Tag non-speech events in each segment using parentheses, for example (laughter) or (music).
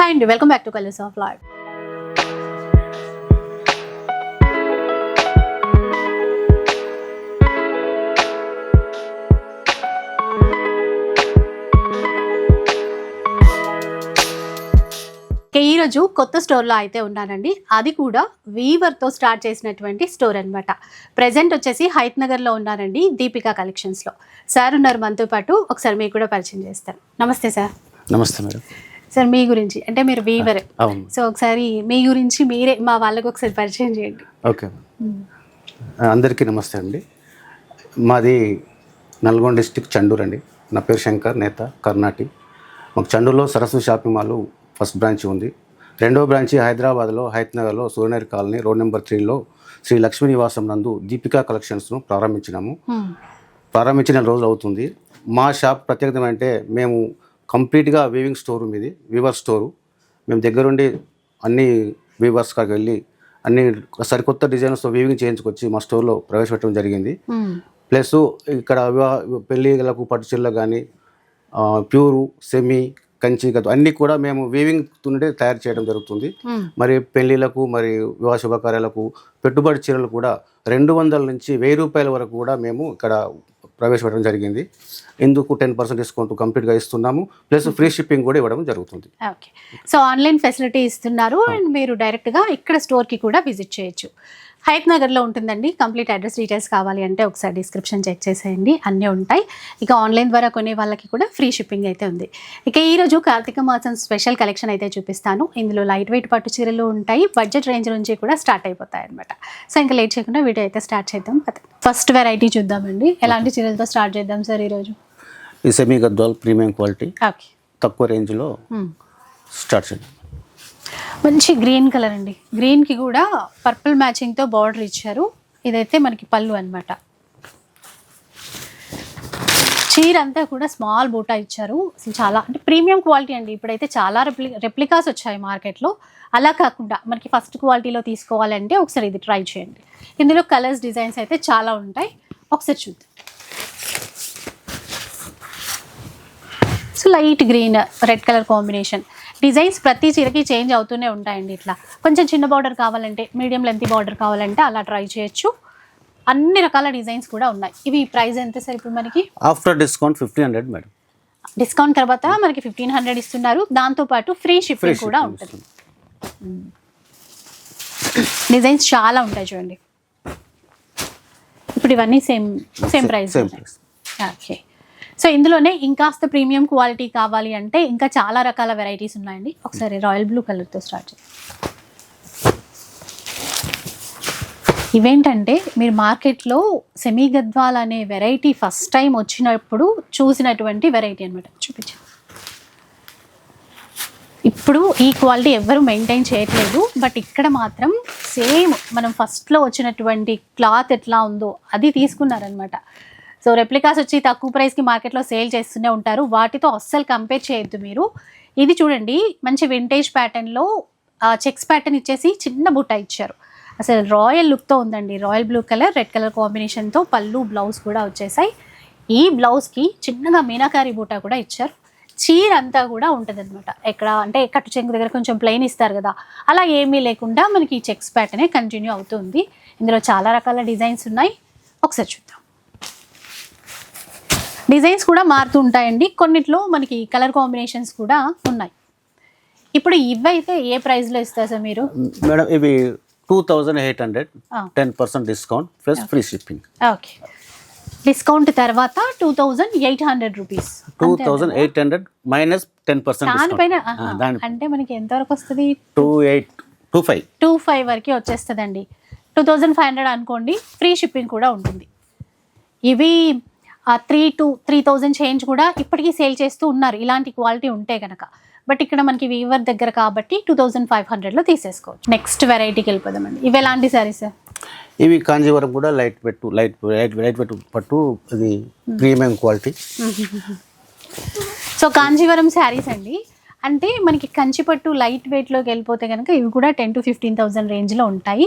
Hi అండి welcome back to colours of life ఈరోజు కొత్త స్టోర్లో అయితే ఉన్నానండి. అది కూడా వీవర్తో స్టార్ట్ చేసినటువంటి స్టోర్ అనమాట ప్రజెంట్ వచ్చేసి హైత్ నగర్లో ఉన్నానండి దీపికా కలెక్షన్స్లో. సార్ ఉన్నారు మనతో పాటు. ఒకసారి మీకు కూడా పరిచయం చేస్తాను. నమస్తే సార్. నమస్తే మేడం. సార్ మీ గురించి. అంటే మీరు వీవర్. సో ఒకసారి మీ గురించి మీరే మా వాళ్ళకి ఒకసారి పరిచయం చేయండి. ఓకే. అందరికీ నమస్తే అండి. మాది నల్గొండ డిస్టిక్ చండూర్ అండి. నా పేరు శంకర్ నేత కర్ణాటి. మాకు చండూరులో Saraswati shopping mall first branch ఉంది. రెండో బ్రాంచి హైదరాబాద్లో హైత్నగర్లో సూర్యనగర్ కాలనీ రోడ్ నెంబర్ త్రీలో శ్రీ లక్ష్మీ నివాసం నందు దీపికా కలెక్షన్స్ను ప్రారంభించినాము. ప్రారంభించిన రోజులు అవుతుంది. మా షాప్ ప్రత్యేకత ఏంటంటే మేము కంప్లీట్గా వీవింగ్ స్టోర్ ఇది వీవర్ స్టోరు మేము దగ్గరుండి అన్ని వీవర్స్ కాడికి వెళ్ళి అన్ని సరికొత్త డిజైన్స్తో వీవింగ్ చేయించుకొచ్చి మా స్టోర్లో ప్రవేశపెట్టడం జరిగింది. ప్లస్ ఇక్కడ వివాహ పెళ్ళిళ్ళకు పట్టు చీరలు కానీ ప్యూరు సెమీ కంచి గదు అన్నీ కూడా మేము వీవింగ్ నుండే తయారు చేయడం జరుగుతుంది. మరి పెళ్ళిళ్ళకు మరి వివాహ శుభకార్యాలకు పెట్టుబడి చీరలు కూడా రెండు వందల నుంచి వెయ్యి రూపాయల వరకు కూడా మేము ఇక్కడ ప్రవేశపెట్టడం జరిగింది. ఇందుకు టెన్ పర్సెంట్ డిస్కౌంట్ కంప్లీట్గా ఇస్తున్నాము. ప్లస్ ఫ్రీ షిప్పింగ్ కూడా ఇవ్వడం జరుగుతుంది. ఓకే. సో ఆన్లైన్ ఫెసిలిటీ ఇస్తున్నారు. అండ్ మీరు డైరెక్ట్గా ఇక్కడ స్టోర్కి కూడా విజిట్ చేయొచ్చు. హైత్ నగర్లో ఉంటుందండి. కంప్లీట్ అడ్రస్ డీటెయిల్స్ కావాలి అంటే ఒకసారి డిస్క్రిప్షన్ చెక్ చేసేయండి. అన్నీ ఉంటాయి. ఇక ఆన్లైన్ ద్వారా కొనే వాళ్ళకి కూడా ఫ్రీ షిప్పింగ్ అయితే ఉంది. ఇక ఈరోజు కార్తీక మాసం స్పెషల్ కలెక్షన్ అయితే చూపిస్తాను. ఇందులో లైట్ వెయిట్ పట్టు చీరలు ఉంటాయి. బడ్జెట్ రేంజ్ నుంచి కూడా స్టార్ట్ అయిపోతాయి అనమాట సో ఇంకా లేట్ చేయకుండా వీడియో అయితే స్టార్ట్ చేద్దాం. ఫస్ట్ వెరైటీ చూద్దామండి. ఎలాంటి చీరలతో స్టార్ట్ చేద్దాం సార్ ఈరోజు ఈ semi Gadwal premium quality. Okay. తక్కువ రేంజ్లో స్టార్ట్ చేయండి మంచి గ్రీన్ కలర్ అండి. గ్రీన్కి కూడా పర్పుల్ మ్యాచింగ్తో బార్డర్ ఇచ్చారు. ఇదైతే మనకి పళ్ళు అన్నమాట. చీర అంతా కూడా స్మాల్ బూటా ఇచ్చారు. అసలు చాలా అంటే ప్రీమియం క్వాలిటీ అండి. ఇప్పుడైతే చాలా రెప్లి రెప్లికాస్ వచ్చాయి మార్కెట్లో అలా కాకుండా మనకి ఫస్ట్ క్వాలిటీలో తీసుకోవాలంటే ఒకసారి ఇది ట్రై చేయండి. ఇందులో కలర్స్ డిజైన్స్ అయితే చాలా ఉంటాయి. ఒకసారి చూద్దాం. So light green red colour combination designs ప్రతి చీరకి చేంజ్ అవుతూనే ఉంటాయండి ఇట్లా. కొంచెం చిన్న బార్డర్ కావాలంటే మీడియం లెంత్ బార్డర్ కావాలంటే అలా ట్రై చేయొచ్చు. అన్ని రకాల డిజైన్స్ కూడా ఉన్నాయి. ఇవి ప్రైస్ ఎంత సార్ ఇప్పుడు మనకి? After discount fifteen hundred madam. Discount తర్వాత మనకి ఫిఫ్టీన్ హండ్రెడ్ ఇస్తున్నారు. దాంతోపాటు ఫ్రీ ఫ్రీ షిప్పింగ్ కూడా ఉంటుంది. డిజైన్స్ చాలా ఉంటాయి చూడండి. ఇప్పుడు ఇవన్నీ same same price okay. So ఇందులోనే ఇంకాస్త ప్రీమియం క్వాలిటీ కావాలి అంటే ఇంకా చాలా రకాల వెరైటీస్ ఉన్నాయండి. ఒకసారి రాయల్ బ్లూ కలర్తో స్టార్ట్ చేయండి ఇవేంటంటే మీరు మార్కెట్లో సెమీ గద్వాల్ అనే వెరైటీ ఫస్ట్ టైం వచ్చినప్పుడు చూసినటువంటి వెరైటీ అనమాట చూపించాను ఇప్పుడు ఈ క్వాలిటీ ఎవ్వరు మెయింటైన్ చేయట్లేదు బట్ ఇక్కడ మాత్రం సేమ్ మనం ఫస్ట్లో వచ్చినటువంటి క్లాత్ ఎట్లా ఉందో అది తీసుకున్నారనమాట సో రెప్లికాస్ వచ్చి తక్కువ ప్రైస్కి మార్కెట్లో సేల్ చేస్తూనే ఉంటారు. వాటితో అస్సలు కంపేర్ చేయొద్దు మీరు. ఇది చూడండి మంచి వింటేజ్ ప్యాటర్న్లో చెక్స్ ప్యాటర్న్ ఇచ్చేసి చిన్న బుట్ట ఇచ్చారు. అసలు రాయల్ లుక్తో ఉందండి. Royal blue colour red colour కాంబినేషన్తో పళ్ళు బ్లౌజ్ కూడా వచ్చేసాయి. ఈ బ్లౌజ్కి చిన్నగా మీనాకారి బూటా కూడా ఇచ్చారు. చీర అంతా కూడా ఉంటుంది అనమాట ఎక్కడ అంటే కట్టు చెంగు దగ్గర కొంచెం ప్లెయిన్ ఇస్తారు కదా. అలా ఏమీ లేకుండా మనకి ఈ చెక్స్ ప్యాటర్నే కంటిన్యూ అవుతుంది ఇందులో చాలా రకాల డిజైన్స్ ఉన్నాయి. ఒకసారి చూద్దాం. డిజైన్స్ కూడా మారుతూ ఉంటాయండి. కొన్నిట్లో మనకి కలర్ కాంబినేషన్స్ కూడా ఉన్నాయి. ఇప్పుడు ఇవైతే ఏ ప్రైస్లో ఇస్తారు సార్ మీరు? మేడం ఇవి two thousand eight hundred. Ten percent discount plus free shipping. Okay. Discount తర్వాత two thousand eight hundred rupees. Two thousand eight hundred minus ten percent దానిపైన అంటే మనకి ఎంతవరకు వస్తుంది? Two eight two five. Two five వరకు వచ్చేస్తుందండి. Two thousand five hundred అనుకోండి free shipping కూడా ఉంటుంది. ఇవి three to three thousand change కూడా ఇప్పటికీ సేల్ చేస్తూ ఉన్నారు. ఇలాంటి క్వాలిటీ ఉంటే కనుక బట్ ఇక్కడ మనకి వీవర్ దగ్గర కాబట్టి టూ థౌజండ్ ఫైవ్ హండ్రెడ్లో తీసేసుకోవచ్చు. నెక్స్ట్ వెరైటీకి వెళ్ళిపోదామండి ఇవి ఎలాంటి సారీస్ ఇవి కాంజీవరం కూడా లైట్ పెట్టు లైట్ లైట్ లైట్ పెట్టు పట్టు ఇది premium quality so Kanjeevaram saris అండి. అంటే మనకి కంచిపట్టు లైట్ వెయిట్లోకి వెళ్ళిపోతే కనుక ఇవి కూడా టెన్ టు ఫిఫ్టీన్ థౌసండ్ రేంజ్లో ఉంటాయి.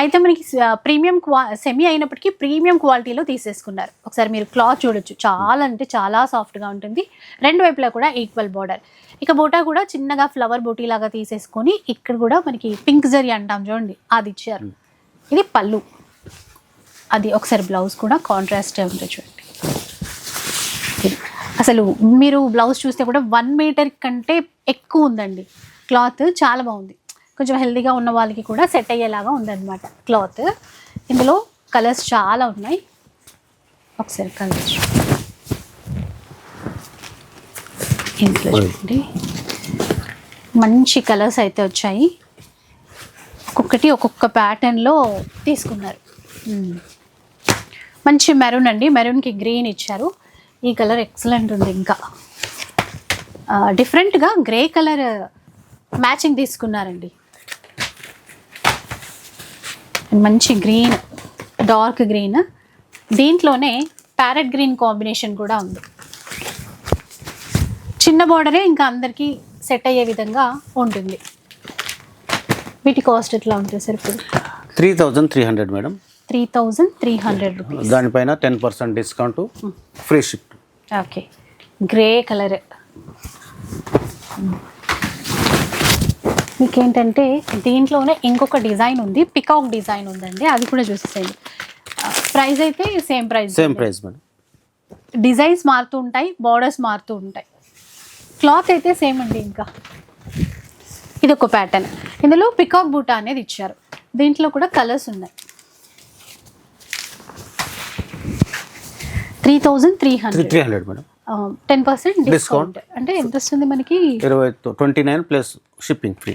అయితే మనకి ప్రీమియం క్వా సెమీ అయినప్పటికీ ప్రీమియం క్వాలిటీలో తీసేసుకున్నారు. ఒకసారి మీరు క్లాత్ చూడొచ్చు. చాలా అంటే చాలా సాఫ్ట్గా ఉంటుంది. రెండు వైపులా కూడా ఈక్వల్ బార్డర్ ఇక బూటా కూడా చిన్నగా ఫ్లవర్ బూటీ లాగా తీసేసుకొని ఇక్కడ కూడా మనకి పింక్ జరీ అంటాం చూడండి. అది ఇచ్చారు. ఇది పళ్ళు. అది ఒకసారి బ్లౌజ్ కూడా కాంట్రాస్ట్ ఉంటుంది చూడండి. అసలు మీరు బ్లౌజ్ చూస్తే కూడా వన్ మీటర్ కంటే ఎక్కువ ఉందండి. క్లాత్ చాలా బాగుంది. కొంచెం హెల్తీగా ఉన్న వాళ్ళకి కూడా సెట్ అయ్యేలాగా ఉందన్నమాట క్లాత్ ఇందులో కలర్స్ చాలా ఉన్నాయి. ఒకసారి కలర్స్ చూడండి. మంచి కలర్స్ అయితే వచ్చాయి. ఒక్కొక్కటి ఒక్కొక్క ప్యాటర్న్లో తీసుకున్నారు. మంచి మెరూన్ అండి. మెరూన్కి గ్రీన్ ఇచ్చారు. ఈ కలర్ ఎక్సలెంట్ ఉంది ఇంకా. డిఫరెంట్గా గ్రే కలర్ మ్యాచింగ్ తీసుకున్నారండి. మంచి గ్రీన్ డార్క్ గ్రీన్ దీంట్లోనే ప్యారెట్ గ్రీన్ కాంబినేషన్ కూడా ఉంది. చిన్న బార్డరే ఇంకా అందరికీ సెట్ అయ్యే విధంగా ఉంటుంది. వీటి కాస్ట్ ఎట్లా ఉంటుంది సార్ ఇప్పుడు? Three thousand three hundred madam three thousand three hundred rupees. దానిపైన ten percent discount free ship okay. Grey colour. మీకేంటంటే దీంట్లోనే ఇంకొక డిజైన్ ఉంది పికాక్ డిజైన్ ఉందండి అది కూడా చూసేసేయండి. ప్రైస్ అయితే same price. Same price madam. Designs మారుతూ ఉంటాయి బార్డర్స్ మారుతూ ఉంటాయి. క్లాత్ అయితే సేమ్ అండి ఇంకా. ఇది ఒక ప్యాటర్న్. ఇందులో పికాక్ బూటా అనేది ఇచ్చారు. దీంట్లో కూడా కలర్స్ ఉన్నాయి. Three thousand three hundred. Three hundred madam. Ten percent. Discount. అంటే ఎంత వస్తుంది మనకి. ఇరవై twenty nine plus shipping free.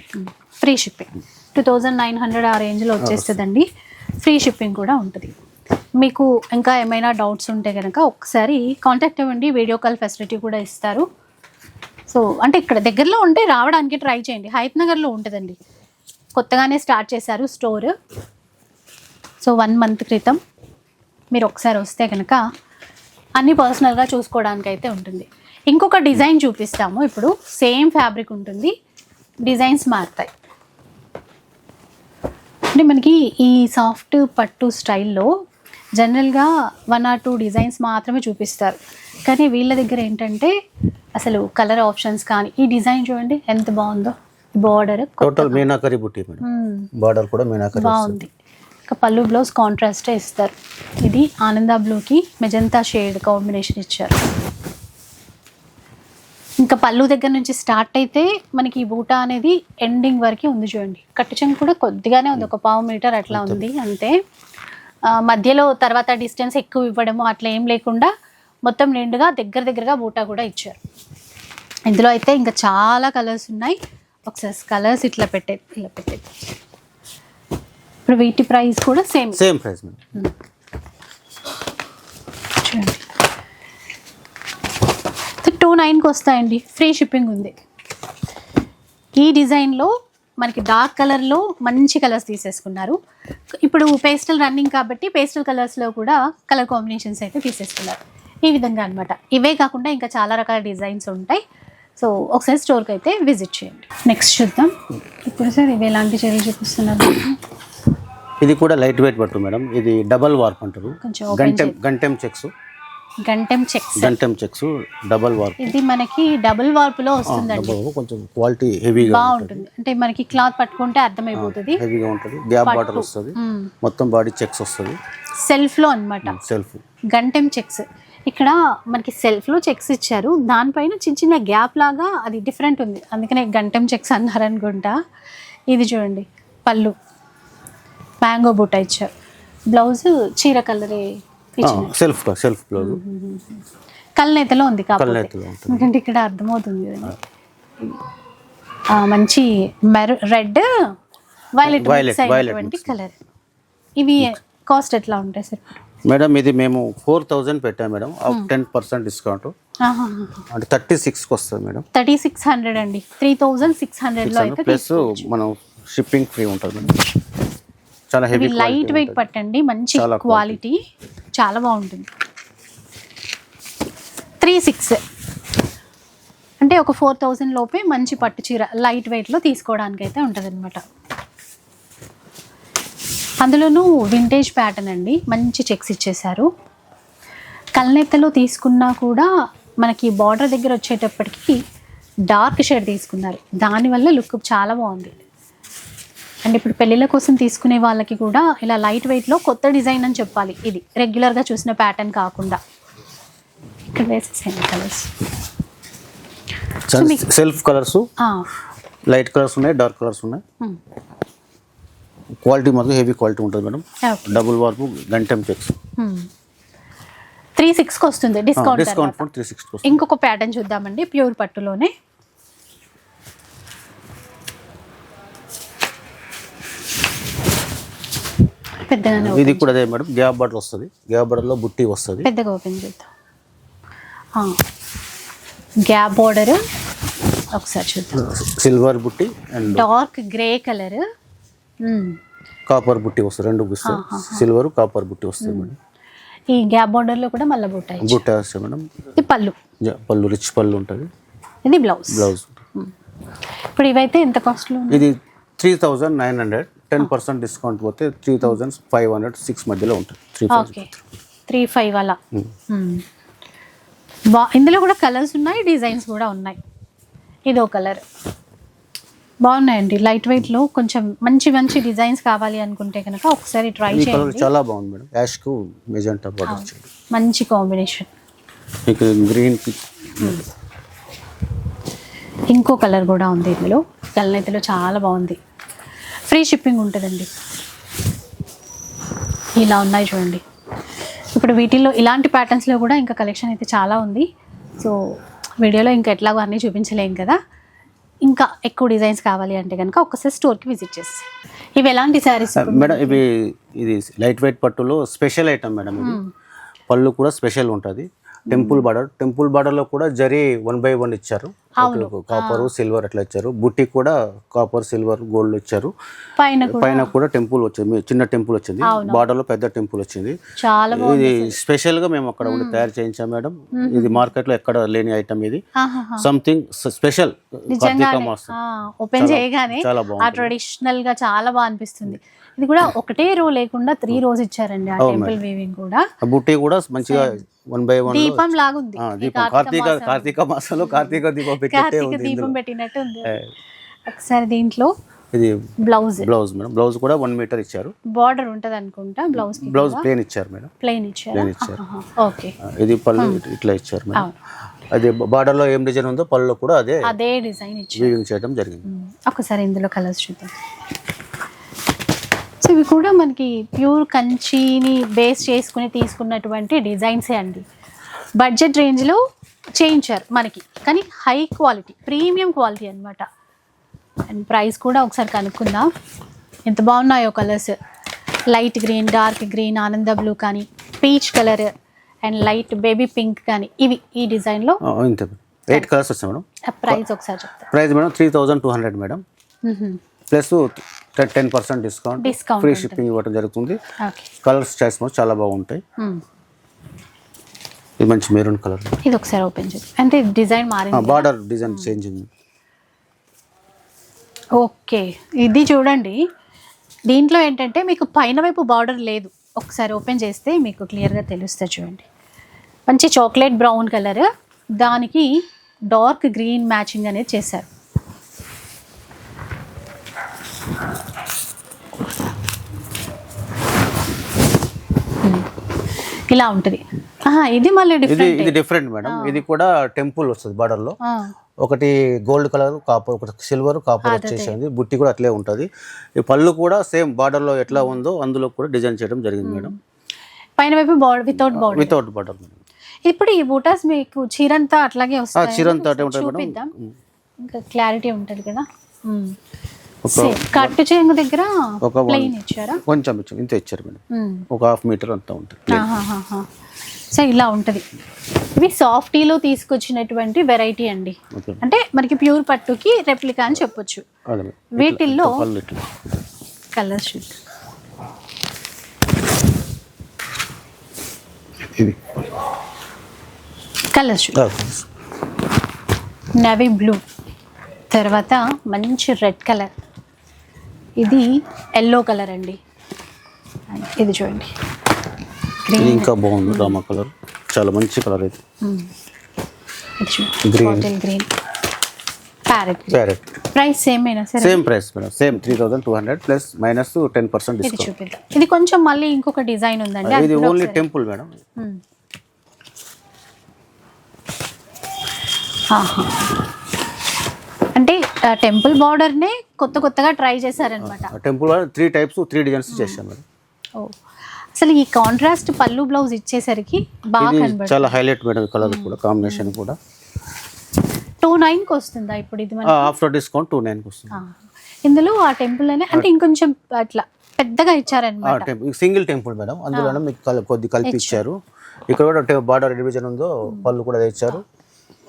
Free shipping. Two thousand nine hundred ఆ రేంజ్లో వచ్చేస్తుందండి. ఫ్రీ షిప్పింగ్ కూడా ఉంటుంది. మీకు ఇంకా ఏమైనా డౌట్స్ ఉంటే కనుక ఒకసారి కాంటాక్ట్ అవ్వండి. వీడియో కాల్ ఫెసిలిటీ కూడా ఇస్తారు. సో అంటే ఇక్కడ దగ్గరలో ఉంటే రావడానికి ట్రై చేయండి. హైత్ నగర్లో ఉంటుందండి. కొత్తగానే స్టార్ట్ చేశారు స్టోర్. సో వన్ మంత్ క్రితం మీరు ఒకసారి వస్తే కనుక అన్ని పర్సనల్గా చూసుకోవడానికి అయితే ఉంటుంది. ఇంకొక డిజైన్ చూపిస్తాము. ఇప్పుడు సేమ్ ఫ్యాబ్రిక్ ఉంటుంది. డిజైన్స్ మారుతాయి. అంటే మనకి ఈ సాఫ్ట్ పట్టు స్టైల్లో జనరల్గా వన్ ఆర్ టూ డిజైన్స్ మాత్రమే చూపిస్తారు. కానీ వీళ్ళ దగ్గర ఏంటంటే అసలు కలర్ ఆప్షన్స్ కానీ ఈ డిజైన్ చూడండి ఎంత బాగుందో. బార్డర్ టోటల్ మీనాకరి బుట్టి బార్డర్ కూడా మీనాకరి బాగుంది. ఇక పళ్ళు బ్లౌజ్ కాంట్రాస్టే ఇస్తారు. ఇది ఆనంద బ్లూకి మెజంతా షేడ్ కాంబినేషన్ ఇచ్చారు. ఇంకా పళ్ళు దగ్గర నుంచి స్టార్ట్ అయితే మనకి ఈ బూటా అనేది ఎండింగ్ వరకు ఉంది చూడండి. కట్టుచం కూడా కొద్దిగానే ఉంది. ఒక పావు మీటర్ అట్లా ఉంది. అంతే మధ్యలో తర్వాత డిస్టెన్స్ ఎక్కువ ఇవ్వడము అట్లా ఏం లేకుండా మొత్తం నిండుగా దగ్గర దగ్గరగా బూటా కూడా ఇచ్చారు. ఇందులో అయితే ఇంకా చాలా కలర్స్ ఉన్నాయి. ఒకసారి కలర్స్ ఇట్లా పెట్టే ఇలా పెట్టే. ఇప్పుడు వీటి ప్రైస్ కూడా సేమ్. సేమ్ ప్రైస్ టూ నైన్కి వస్తాయండి. ఫ్రీ షిప్పింగ్ ఉంది. ఈ డిజైన్లో మనకి డార్క్ కలర్లో మంచి కలర్స్ తీసేసుకున్నారు. ఇప్పుడు పేస్టల్ రన్నింగ్ కాబట్టి పేస్టల్ కలర్స్లో కూడా కలర్ కాంబినేషన్స్ అయితే తీసేసుకున్నారు. ఈ విధంగా అన్నమాట. ఇవే కాకుండా ఇంకా చాలా రకాల డిజైన్స్ ఉంటాయి. సో ఒకసారి స్టోర్కి అయితే విజిట్ చేయండి. నెక్స్ట్ చూద్దాం. ఇప్పుడు సార్ ఇవి ఎలాంటి చీరలు చూపిస్తున్నారు? ఇది కూడా లైట్ వెయిట్ పట్టు మేడం. ఇది డబల్ వార్ప్ అంటారు. గంటెం గంటెం చెక్స్. గంటెం చెక్స్. గంటెం చెక్స్ డబల్ వార్ప్. ఇది మనకి డబుల్ వార్పులో వస్తుందండి. డబల్ కొంచెం క్వాలిటీ హెవీగా బాగుంటుంది. అంటే మనకి క్లాత్ పట్టుకుంటే అర్థమైపోతుంది. హెవీగా ఉంటుంది. గ్యాప్ బార్డర్ వస్తుంది. మొత్తం బాడీ చెక్స్ వస్తుంది. సెల్ఫ్లో అన్నమాట సెల్ఫ్. గంటెం చెక్స్. ఇక్కడ మనకి సెల్ఫ్లో చెక్స్ ఇచ్చారు. దానిపైన చిన్న చిన్న గ్యాప్ లాగా అది డిఫరెంట్ ఉంది. అందుకనే గంటెం చెక్స్ అన్నారనుకుంటా ఇది చూడండి. పళ్ళు. మ్యాంగో బుట్ట ఇచ్చారు. బ్లౌజ్ చీర కలరే సెల్ఫ్ సెల్ఫ్ బ్లౌజ్. కళ్ళనేతలో ఉంది కాబట్టి. ఎందుకంటే ఇక్కడ అర్థమవుతుంది మంచి మెరు రెడ్ వైలెట్ అయినటువంటి కలర్. ఇవి కాస్ట్ ఎట్లా ఉంటాయి సార్? మేడం ఇది మేము ఫోర్ థౌజండ్ పెట్టాం మేడం. Ten percent discount. అంటే థర్టీ సిక్స్కి వస్తుంది మేడం. థర్టీ సిక్స్ హండ్రెడ్ అండి. త్రీ థౌజండ్ సిక్స్ హండ్రెడ్లో అయితే ప్లస్ మనం షిప్పింగ్ ఫ్రీ ఉంటుంది మేడం. చాలా హెవీ లైట్ వెయిట్ పట్టండి మంచి క్వాలిటీ చాలా బాగుంటుంది. త్రీ సిక్స్ అంటే ఒక ఫోర్ థౌజండ్ లోపే మంచి పట్టు చీర లైట్ వెయిట్లో తీసుకోవడానికి అయితే ఉంటుంది అనమాట అందులోనూ వింటేజ్ ప్యాటర్న్ అండి మంచి చెక్స్ ఇచ్చేశారు. కల్నెత్తలో తీసుకున్నా కూడా మనకి బార్డర్ దగ్గర వచ్చేటప్పటికి డార్క్ షేడ్ తీసుకున్నారు. దానివల్ల లుక్ చాలా బాగుంది. అండ్ ఇప్పుడు పెళ్ళిళ్ళ కోసం తీసుకునే వాళ్ళకి కూడా ఇలా లైట్ వెయిట్లో కొత్త డిజైన్ అని చెప్పాలి. ఇది రెగ్యులర్గా చూసిన ప్యాటర్న్ కాకుండా. ఇక్కడ వేసేసాను colours self colours light colours ఉన్నాయి డార్క్ కలర్స్ ఉన్నాయి. క్వాలిటీ మాత్రం హెవీ క్వాలిటీ ఉంటుంది మేడం డబుల్ వార్పు గంటెం చెక్స్ త్రీ సిక్స్కి వస్తుంది డిస్కౌంట్ డిస్కౌంట్. త్రీ సిక్స్టీ ఇంకొక ప్యాటర్న్ చూద్దామండి ప్యూర్ పట్టులోనే. పెద్దగానే ఇది కూడా అదే మేడం గ్యాప్ బార్డర్ వస్తుంది. గ్యాప్ బార్డర్లో బుట్టి వస్తుంది. పెద్దగా ఓపెన్ చేద్దాం. గ్యాప్ బోర్డర్ ఒకసారి చూద్దాం. సిల్వర్ బుట్టి and dark grey colour copper బుట్టి వస్తుంది. రెండు వస్తాయి సిల్వర్ కాపర్ బుట్టి వస్తుంది మేడం. ఈ గ్యాప్ బోర్డర్లో కూడా మళ్ళీ బుట్ట. బుట్ట వస్తాయి మేడం. ఇది పళ్ళు. పళ్ళు రిచ్ పళ్ళు ఉంటుంది. ఇది బ్లౌజ్ బ్లౌజ్ ఇప్పుడు ఇవైతే ఎంత కాస్ట్లో ఇది three thousand nine hundred ten percent discount పోతే three thousand five hundred six మధ్యలో ఉంటుంది. త్రీ త్రీ ఫైవ్ అలా. మ్మ్. బా ఇందులో కూడా కలర్స్ ఉన్నాయి డిజైన్స్ కూడా ఉన్నాయి. ఇదో కలర్. బాగున్నాయండి. లైట్ వెయిట్లో కొంచెం మంచి మంచి డిజైన్స్ కావాలి అనుకుంటే కనుక ఒకసారి ట్రై చేయండి. చాలా బాగుంది మేడం. యాష్కు మెజెంటా బార్డర్ మంచి కాంబినేషన్. మీకు గ్రీన్ ఇంకో కలర్ కూడా ఉంది ఇందులో. కలనైతేలో చాలా బాగుంది. ఫ్రీ షిప్పింగ్ ఉంటుందండి. ఇలా ఉన్నాయి చూడండి. ఇప్పుడు వీటిల్లో ఇలాంటి ప్యాటర్న్స్లో కూడా ఇంకా కలెక్షన్ అయితే చాలా ఉంది. సో వీడియోలో ఇంకా ఎట్లాగో అన్నీ చూపించలేం కదా. ఇంకా ఎక్కువ డిజైన్స్ కావాలి అంటే కనుక ఒకసారి స్టోర్కి విజిట్ చేసి ఇవి ఎలాంటి శారీస్ మేడం ఇవి ఇది లైట్ వెయిట్ పట్టులో స్పెషల్ ఐటమ్ మేడం ఇది. పళ్ళు కూడా స్పెషల్ ఉంటుంది. Temple border. టెంపుల్ బార్డర్లో కూడా జరీ వన్ బై వన్ ఇచ్చారు. కాపర్ సిల్వర్ అట్లా ఇచ్చారు. బుట్టి కూడా కాపర్ సిల్వర్ గోల్డ్ ఇచ్చారు. పైన కూడా పైన కూడా. టెంపుల్ వచ్చింది. చిన్న టెంపుల్ వచ్చింది. బార్డర్లో పెద్ద టెంపుల్ వచ్చింది. ఇది స్పెషల్గా మేము అక్కడ ఉండి తయారు చేయించాం మేడం. ఇది మార్కెట్లో ఎక్కడ లేని ఐటమ్ ఇది. Something special. ఓపెన్ చేయగానే చాలా ఆ బాగుంటుంది. ట్రెడిషనల్గా చాలా బాగా అనిపిస్తుంది. ఇది కూడా ఒకటే రో లేకుండా త్రీ రోజ్ ఇచ్చారండి ఆ టెంపుల్ వీవింగ్ కూడా. బుట్టి కూడా మంచిగా వన్ బై వన్ దీపం లాగుంది. దీపం. కార్తీక కార్తీక మాసంలో కార్తీక దీపం పెట్టినట్టే ఉంది దీపం పెట్టినట్టు ఉంది ఒకసారి దీంట్లో ఇది బ్లౌజ్. Blouse madam. బ్లౌజ్ కూడా వన్ మీటర్ ఇచ్చారు. బార్డర్ ఉంటది అనుకుంటా బ్లౌజ్ బ్లౌజ్ ప్లేన్ ఇచ్చారు మేడం. ప్లెయిన్ ఇచ్చారా? Plain ఇచ్చారు. ఓకే. ఇది పళ్ళు ఇట్లా ఇచ్చారు మేడం. అది బార్డర్లో ఏం డిజైన్ ఉందో పళ్ళు కూడా అదే అదే డిజైన్ ఇచ్చారు. చేయడం జరిగింది. మ్మ్. ఒకసారి ఇందులో కలర్స్ చూద్దాం. సో ఇవి కూడా మనకి ప్యూర్ కంచిని బేస్ చేసుకుని తీసుకున్నటువంటి డిజైన్సే అండి. బడ్జెట్ రేంజ్లో చేయించారు మనకి. కానీ హై క్వాలిటీ ప్రీమియం క్వాలిటీ అన్నమాట. అండ్ ప్రైస్ కూడా ఒకసారి కనుక్కుందాం. ఎంత బాగున్నాయో colours. Light green dark green ఆనంద బ్లూ కానీ peach colour and light baby pink కానీ ఇవి ఈ డిజైన్లో ఎయిట్ కలర్స్ వచ్చాయి మేడం. ప్రైస్ ఒకసారి చెప్తాను price madam three thousand two hundred madam. Plus ten percent discount free. Shipping ఇవ్వడం జరుగుతుంది. ఓకే. కలర్స్ చాయిస్ మాత్రం చాలా బాగుంటాయి. ఇది మంచి మెరూన్ కలర్ ఇది ఒకసారి ఓపెన్ చేద్దాం అంటే డిజైన్ మారింది బార్డర్ డిజైన్ చేంజ్ ఉంది. ఓకే. ఇది చూడండి. దీంట్లో ఏంటంటే మీకు పైన వైపు బార్డర్ లేదు. ఒకసారి ఓపెన్ చేస్తే మీకు క్లియర్గా తెలుస్తుంది చూడండి. మంచి చాక్లెట్ బ్రౌన్ కలర్ దానికి డార్క్ గ్రీన్ మ్యాచింగ్ అనేది చేశారు. ఇలా ఉంటుంది. ఇది మళ్ళీ ఇది డిఫరెంట్ ఇది డిఫరెంట్ మేడం ఇది కూడా టెంపుల్ వస్తుంది బార్డర్లో. ఒకటి గోల్డ్ కలర్ కాపర్ ఒకటి సిల్వర్ కాపర్ వచ్చేసింది బుట్టి కూడా అట్లే ఉంటుంది. ఈ పళ్ళు కూడా సేమ్ బార్డర్లో ఎట్లా ఉందో అందులో కూడా డిజైన్ చేయడం జరిగింది మేడం పైన వైపు border without border without border ఇప్పుడు ఈ బూటాస్ మీకు చీరంతా అట్లాగే వస్తాయి? చీరంతా. చూపిద్దాం. ఇంకా క్లారిటీ ఉంటుంది కదా. కట్టు చెంగు దగ్గర ఒక కొంచెం ఇచ్చాం. ఇంత ఇచ్చారు మేడం. మ్మ్. ఒక హాఫ్ మీటర్ అంతా ఉంటుంది. సో ఇలా ఉంటుంది. ఇవి సాఫ్టీలో తీసుకొచ్చినటువంటి వెరైటీ అండి. అంటే మనకి ప్యూర్ పట్టుకి రెప్లికా అని చెప్పొచ్చు. వీటిల్లో ఇది. కలర్స్ చూద్దాం ఆ, నవీ బ్లూ తర్వాత మంచి రెడ్ కలర్ ఇది ఎల్లో కలర్ అండి. ఇది చూడండి. గ్రీన్ ఇంకా బాగుంది రామా కలర్. చాలా మంచి కలర్ ఇది. గ్రీన్ ప్యారెట్ ప్రైస్ సేమ్ అయినా సరే same price madam same three thousand two hundred plus minus ten percent ఇది కొంచెం మళ్ళీ ఇంకొక డిజైన్ ఉందండి. ఇది ఓన్లీ టెంపుల్ మేడం. ఆహా. అంటే టెంపుల్ బార్డర్నే కొత్త కొత్తగా ట్రై చేశారనమాట. Temple three types three designs చేశాం మేడం. ఓ అసలు ఈ కాంట్రాస్ట్ పళ్ళు బ్లౌజ్ ఇచ్చేసరికి బాగా చాలా హైలైట్ మేడం కలర్ కూడా కాంబినేషన్ కూడా. టూ నైన్కి వస్తుందా ఇప్పుడు ఇది ఆఫ్టర్ డిస్కౌంట్ టూ నైన్కి వస్తుంది. ఇందులో ఆ టెంపుల్ అనే అంటే ఇంకొంచెం అట్లా పెద్దగా ఇచ్చారనమాట. Temple single temple madam. అందులోనే మీకు కొద్ది కలిపి ఇచ్చారు. ఇక్కడ కూడా బార్డర్ డివిజన్ ఉందో పళ్ళు కూడా అదే ఇచ్చారు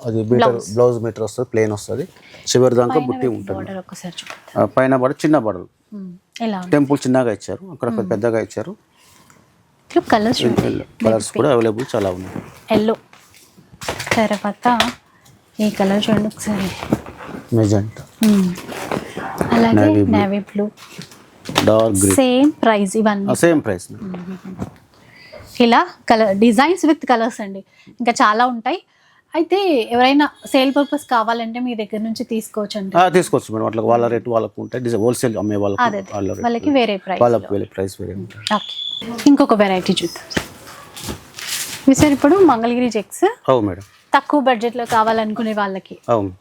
అది మీటర్ బ్లౌజ్ మీటర్ వస్తుంది ప్లేన్ వస్తుంది. చివరి దాకా బుట్టి ఉంటుంది. పైన బార్డర్ చిన్న ఉంది? టెంపుల్ చిన్నగా ఇచ్చారు అక్కడ పెద్దగా ఇచ్చారు. కలర్స్ కలర్స్ కూడా అవైలబుల్ చాలా ఉన్నాయి. ఎల్లో తర్వాత ఈ కలర్ చూడండి ఒకసారి. మెజెంట్. అలాగే. Navy blue dark green same price ఇవన్నీ. సేమ్ ప్రైస్ ఇలా కలర్ డిజైన్స్ విత్ కలర్స్ అండి. ఇంకా చాలా ఉంటాయి. అయితే ఎవరైనా సేల్ పర్పస్ కావాలంటే మీ దగ్గర నుంచి తీసుకోవచ్చు అండి తీసుకోవచ్చు మేడం. అట్లా వాళ్ళ రేట్ వాళ్ళకు ఉంటాయి. హోల్సేల్ అమ్మే వాళ్ళకు వాళ్ళకి వేరే ప్రైస్ వాళ్ళకి వేరే ప్రైస్ వేరే ఉంటుంది ఓకే. ఇంకొక వెరైటీ చూద్దాం. సార్ ఇప్పుడు మంగళగిరి చెక్స్ అవు మేడం. తక్కువ బడ్జెట్లో కావాలనుకునే వాళ్ళకి. అవును.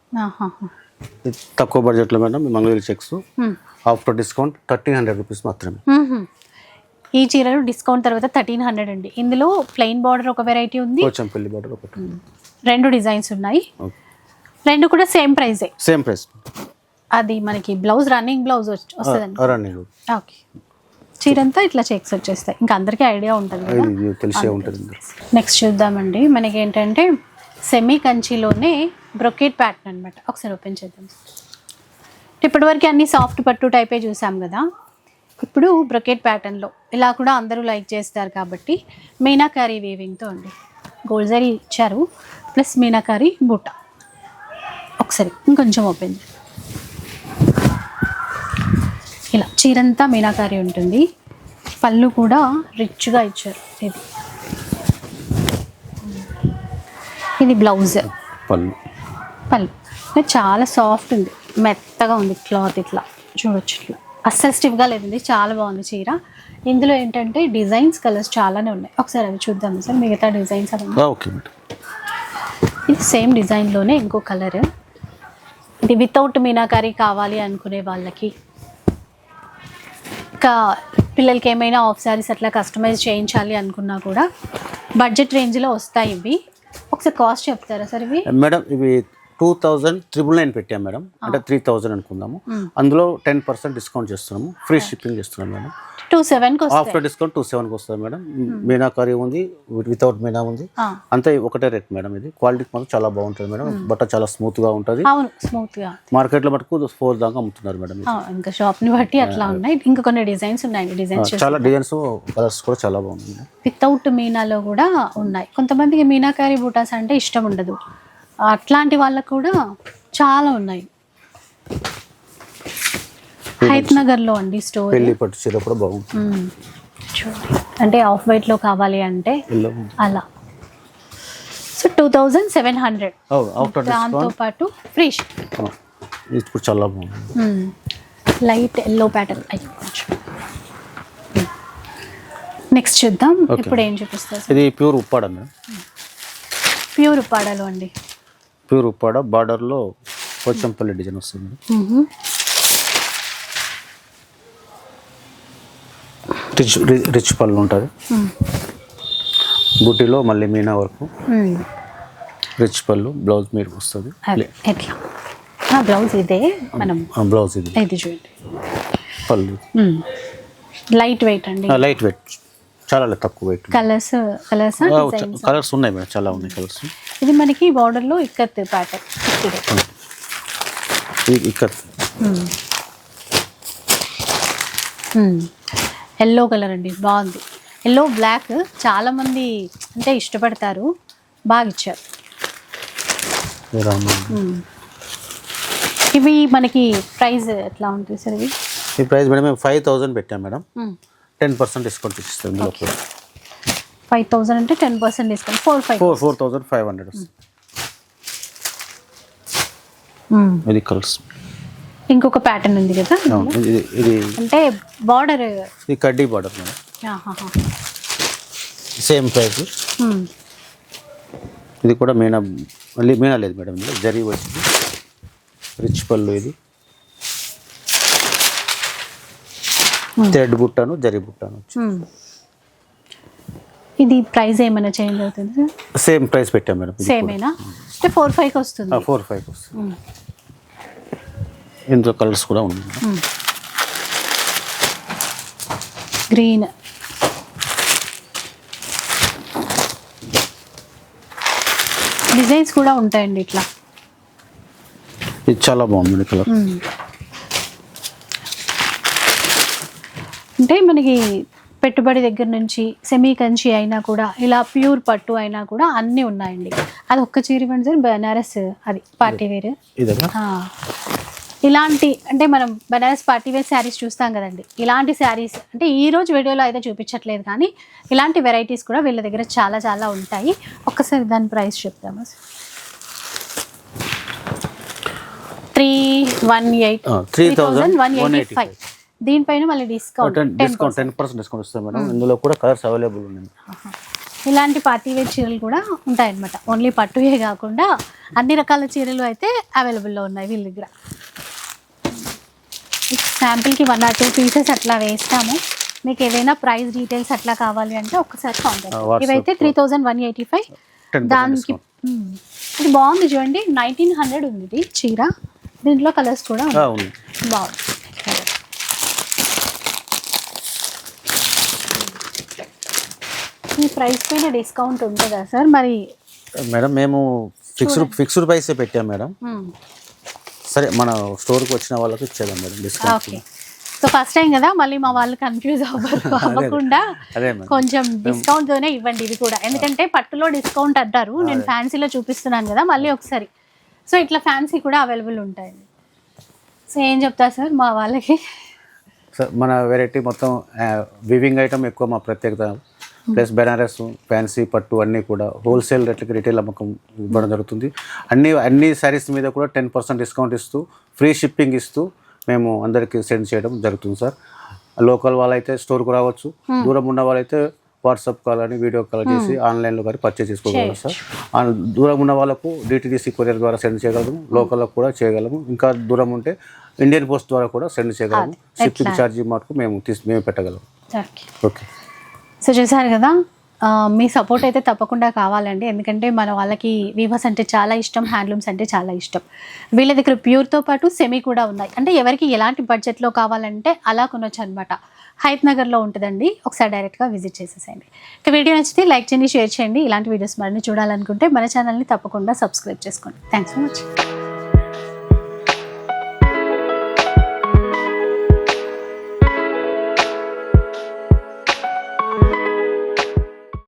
తక్కువ బడ్జెట్లో madam Mangalagiri checks. After discount thirteen hundred rupees మాత్రమే. ఈ చీరలు డిస్కౌంట్ తర్వాత థర్టీన్ హండ్రెడ్ అండి. ఇందులో ప్లెయిన్ బార్డర్ ఒక వెరైటీ ఉంది. కొంచెం పెళ్ళి బార్డర్ ఒకటి రెండు డిజైన్స్ ఉన్నాయి. రెండు కూడా సేమ్ ప్రైజే. Same price. అది మనకి బ్లౌజ్ రన్నింగ్ బ్లౌజ్ వస్తుందండి. రన్నింగ్. ఓకే. చీరంతా ఇట్లా చెక్స్ వచ్చేస్తాయి. ఇంకా అందరికీ ఐడియా ఉంటుంది కదా. ఇది తెలిసే ఉంటుంది నెక్స్ట్ చూద్దామండి. మనకి ఏంటంటే సెమీ కంచిలోనే బ్రొకేట్ ప్యాటర్న్ అనమాట ఒకసారి ఓపెన్ చేద్దాం. ఇప్పటివరకు అన్ని సాఫ్ట్ పట్టు టైపే చూసాం కదా. ఇప్పుడు బ్రొకేట్ ప్యాటర్న్లో. ఇలా కూడా అందరూ లైక్ చేస్తారు కాబట్టి మీనాకారీ వీవింగ్తో అండి. గోల్డ్ జరీ ఇచ్చారు. ప్లస్ మీనాకారీ బుట్ట ఒకసారి ఇంకొంచెం ఓపెన్. ఇలా చీరంతా మీనాకారి ఉంటుంది. పళ్ళు కూడా రిచ్గా ఇచ్చారు ఇది. ఇది బ్లౌజ్. పళ్ళు. పళ్ళు. చాలా సాఫ్ట్ ఉంది. మెత్తగా ఉంది క్లాత్ ఇట్లా. చూడొచ్చు ఇట్లా. అస్సలు స్టిఫ్గా లేదండి. చాలా బాగుంది చీర. ఇందులో ఏంటంటే డిజైన్స్ కలర్స్ చాలానే ఉన్నాయి. ఒకసారి అవి చూద్దాం సార్ మిగతా డిజైన్స్ అవన్నీ ఓకే ఇది సేమ్ డిజైన్లోనే ఇంకో కలర్. ఇది వితౌట్ మీనాకారి కావాలి అనుకునే వాళ్ళకి. ఇంకా పిల్లలకి ఏమైనా ఆఫ్ శారీస్ అట్లా కస్టమైజ్ చేయించాలి అనుకున్నా కూడా బడ్జెట్ రేంజ్లో వస్తాయి ఇవి. ఒకసారి కాస్ట్ చెప్తారా సార్ ఇవి? మేడం ఇవి టూ థౌజండ్ త్రిబుల్ నైన్ పెట్టాం మేడం. అంటే త్రీ థౌజండ్ అనుకుందాము. అందులో టెన్ పర్సెంట్ డిస్కౌంట్ చేస్తున్నాము. ఫ్రీ షిప్పింగ్ చేస్తున్నాం మేడం. టూ వస్తాయి. ఆఫ్టర్ డిస్కౌంట్ టూ సెవెన్కి వస్తుంది మేడం. మీనా కర్రీ ఉంది వితౌట్ మీనా ఉంది. అంతా ఒకటే రేట్ మేడం ఇది. క్వాలిటీ మాత్రం చాలా బాగుంటుంది మేడం. బట్ట చాలా స్మూత్గా ఉంటుంది స్మూత్గా. మార్కెట్లో మటుకు ఫోర్ దాకా అమ్ముతున్నారు మేడం. ఇంకా షాప్ని బట్టి అట్లా ఉన్నాయి. ఇంకా కొన్ని డిజైన్స్ ఉన్నాయి. డిజైన్స్ చాలా డిజైన్స్ కలర్స్ కూడా చాలా బాగుంది వితౌట్ మీనాలో కూడా ఉన్నాయి. కొంతమందికి మీనాకారి బూటాస్ అంటే ఇష్టం ఉండదు. అట్లాంటి వాళ్ళకు కూడా చాలా ఉన్నాయి. హైత్ నగర్లో అండి స్టోర్. పెళ్ళి పట్టు చీర కూడా బాగుంటుంది. మ్మ్. చూడండి. అంటే ఆఫ్ వైట్లో కావాలి అంటే అలా. So two thousand seven hundred. దాంతో పాటు ఫ్రీ ఇది కూడా చాలా బాగుంది. Light yellow pattern. అయ్యి కొంచెం నెక్స్ట్ చూద్దాం. ఇప్పుడు ఏం చూపిస్తారు? ఇది ప్యూర్ ఉప్పాడ ప్యూర్ పాడలు అండి. ప్యూర్ ఉప్పాడ బార్డర్లో పోచంపల్లి డిజైన్ వస్తుంది. రిచ్ రిచ్ పళ్ళు ఉంటుంది. మ్మ్. బుట్టిలో మళ్ళీ మీనా వరకు. రిచ్ పళ్ళు బ్లౌజ్ మీరు వస్తుంది. బ్లౌజ్ ఇదే మనం బ్లౌజ్ ఇది. ఇది చూడండి. పళ్ళు. లైట్ వెయిట్ అండి. Light weight. చాలా తక్కువ వెయిట్ కలర్స్ కలర్స్ కలర్స్ ఉన్నాయి మేడం చాలా ఉన్నాయి కలర్స్. ఇది మనకి border లో ఇక్కత్ ప్యాటర్న్ ఇక్కడ. ఎల్లో కలర్ అండి. బాగుంది. ఎల్లో బ్లాక్ చాలా మంది అంటే ఇష్టపడతారు. బాగా ఇచ్చారు. ఇవి మనకి ప్రైస్ ఎట్లా ఉంటుంది సార్ ఇవి? ఈ ప్రైస్ మేడం మేము ఫైవ్ థౌజండ్ పెట్టాం మేడం. టెన్ పర్సెంట్ డిస్కౌంట్ ఇస్తాం ఫైవ్ థౌసండ్ అంటే ten percent discount. Four five four four thousand five hundred ఇది కలర్స్. ఇంకొక ప్యాటర్న్ ఉంది కదా ఇది అంటే బార్డర్. ఇది కడ్డీ బార్డర్ సేమ్ ప్రైస్. ఇది కూడా మీనా మళ్ళీ మీనా లేదు మేడం ఇందులో జరీ వచ్చింది. రిచ్ పళ్ళు ఇది. థ్రెడ్ బుట్టాను జరీ బుట్టాను. ఇది ప్రైస్ ఏమైనా చేంజ్ అవుతుంది సేమ్ ప్రైస్ పెట్టాం మేడం. సేమేనా అంటే ఫోర్ ఫైవ్కి వస్తుంది. ఫోర్ ఫైవ్ వస్తుంది. ఇందులో కలర్స్ కూడా ఉన్నాయి. గ్రీన్ డిజైన్స్ కూడా ఉంటాయండి ఇట్లా. ఇది చాలా బాగుంది కలర్ అంటే మనకి పెట్టుబడి దగ్గర నుంచి సెమీ కంచి అయినా కూడా ఇలా ప్యూర్ పట్టు అయినా కూడా అన్నీ ఉన్నాయండి. అది ఒక్క చీర ఇవ్వండి సార్ బనారస్ అది పార్టీ వేర్. ఇలాంటి అంటే మనం బనారస్ పార్టీ వేర్ శారీస్ చూస్తాం కదండి. ఇలాంటి శారీస్ అంటే ఈ రోజు వీడియోలో అయితే చూపించట్లేదు కానీ ఇలాంటి వెరైటీస్ కూడా వీళ్ళ దగ్గర చాలా చాలా ఉంటాయి. ఒక్కసారి దాని ప్రైస్ చెప్తాము three one eight three thousand one eighty five. దీనిపైన మళ్ళీ discount discount ten percent discount ఇస్తాం మేడం. ఇందులో కూడా కలర్స్ అవైలబుల్ ఉన్నాయి. ఇలాంటి పార్టీ వేర్ చీరలు కూడా ఉంటాయన్నమాట. ఓన్లీ పట్టువే కాకుండా అన్ని రకాల చీరలు అయితే అవైలబుల్లో ఉన్నాయి వీళ్ళ దగ్గర. శాంపిల్కి వన్ ఆర్ టూ పీసెస్ అట్లా వేస్తాము. మీకు ఏదైనా ప్రైస్ డీటెయిల్స్ అట్లా కావాలి అంటే ఒక్కసారి కాంటాక్ట్ ఇవైతే three thousand one eighty five దానికి. ఇది బాగుంది చూడండి. నైన్టీన్ హండ్రెడ్ ఉంది ఇది చీర. దీంట్లో కలర్స్ కూడా బాగుంది. ఈ ప్రైస్ పైన డిస్కౌంట్ ఉంటుందా సార్ మరి మేడం మేము ఫిక్స్డ్ ఫిక్స్డ్ ప్రైసే పెట్టాం మేడం. మ్మ్. సరే మన స్టోర్కి వచ్చిన వాళ్ళకి ఇచ్చేదాం madam discount okay so first time కదా మళ్ళీ మా వాళ్ళు కన్ఫ్యూజ్ (laughs) అవ్వరు అవ్వకుండా కొంచెం డిస్కౌంట్ తోనే ఇవ్వండి ఇది కూడా. ఎందుకంటే పట్టులో డిస్కౌంట్ అంటారు. నేను ఫ్యాన్సీలో చూపిస్తున్నాను కదా మళ్ళీ ఒకసారి. సో ఇట్లా ఫ్యాన్సీ కూడా అవైలబుల్ ఉంటాయండి. సో ఏం చెప్తారు సార్ మా వాళ్ళకి? సార్ మన వెరైటీ మొత్తం వివింగ్ ఐటమ్ ఎక్కువ మా ప్రత్యేకత. ప్లస్ బెనారస్ ఫ్యాన్సీ పట్టు అన్నీ కూడా హోల్సేల్ రేట్లకి రిటైల్ అమ్మకం ఇవ్వడం జరుగుతుంది. అన్ని అన్ని శారీస్ మీద కూడా టెన్ పర్సెంట్ డిస్కౌంట్ ఇస్తూ ఫ్రీ షిప్పింగ్ ఇస్తూ మేము అందరికీ సెండ్ చేయడం జరుగుతుంది సార్. లోకల్ వాళ్ళైతే స్టోర్కు రావచ్చు. దూరం ఉన్న వాళ్ళైతే వాట్సాప్ కాల్ అని వీడియో కాల్ చేసి ఆన్లైన్లో కానీ పర్చేస్ చేసుకోగలరు సార్. దూరం ఉన్న వాళ్ళకు డిటిడిసి కొరియర్ ద్వారా సెండ్ చేయగలము. లోకల్లో కూడా చేయగలము. ఇంకా దూరం ఉంటే ఇండియన్ పోస్ట్ ద్వారా కూడా సెండ్ చేయగలము. షిప్పింగ్ ఛార్జీ మటుకు మేము తీసి మేము పెట్టగలము ఓకే. సో చూసారు కదా మీ సపోర్ట్ అయితే తప్పకుండా కావాలండి. ఎందుకంటే మన వాళ్ళకి వీవర్స్ అంటే చాలా ఇష్టం హ్యాండ్లూమ్స్ అంటే చాలా ఇష్టం. వీళ్ళ దగ్గర ప్యూర్తో పాటు సెమీ కూడా ఉన్నాయి. అంటే ఎవరికి ఎలాంటి బడ్జెట్లో కావాలంటే అలా కొనొచ్చు అనమాట హైత్ నగర్లో ఉంటుందండి. ఒకసారి డైరెక్ట్గా విజిట్ చేసేసేయండి. ఇక వీడియో నచ్చితే లైక్ చేయండి షేర్ చేయండి. ఇలాంటి వీడియోస్ మరిన్ని చూడాలనుకుంటే మన ఛానల్ని తప్పకుండా సబ్స్క్రైబ్ చేసుకోండి. Thanks for much